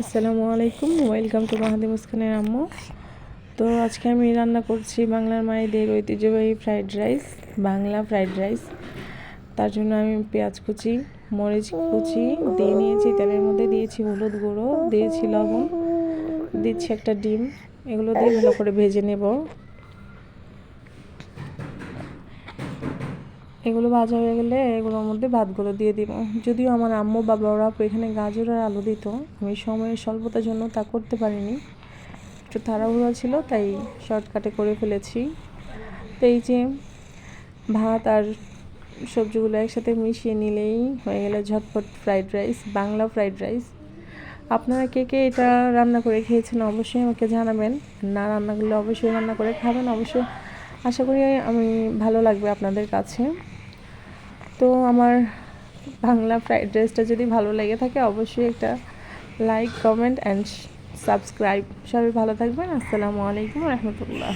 আসসালামু আলাইকুম, welcome to মাহাদি মুসকানের আম্মু। তো আজকে আমি রান্না করছি বাংলার মায়েদের ঐতিহ্যবাহী fried rice, Bangla fried rice. তার জন্য আমি পেঁয়াজ কুচি, মরিচ কুচি দিয়ে নিয়েছি, তেলের মধ্যে দিয়েছি হলুদ গুঁড়ো, দিয়েছি লবণ, দিচ্ছি একটা ডিম। এগুলো দিয়ে ভালো করে ভেজে নেব। এগুলো ভাজা হয়ে গেলে এগুলোর মধ্যে ভাতগুলো দিয়ে দিব। যদিও আমার আম্মু বাবা ওরা এখানে গাজর আর আলু দিত, আমি সময়ের স্বল্পতার জন্য তা করতে পারিনি। একটু তাড়াহুড়ো ছিল, তাই শর্টকাটে করে ফেলেছি। তো এই যে ভাত আর সবজিগুলো একসাথে মিশিয়ে নিলেই হয়ে গেলে ঝটপট fried rice, Bangla fried rice. আপনারা কে কে এটা রান্না করে খেয়েছেন অবশ্যই আমাকে জানাবেন। না রান্নাগুলো অবশ্যই রান্না করে খাবেন, অবশ্যই আশা করি আমি ভালো লাগবে আপনাদের কাছে। তো আমার বাংলা ফ্রাইড রাইসটা যদি ভালো লেগে থাকে, অবশ্যই একটা লাইক কমেন্ট অ্যান্ড সাবস্ক্রাইব সবাই ভালো থাকবেন। আসসালামু আলাইকুম রহমতুল্লাহ।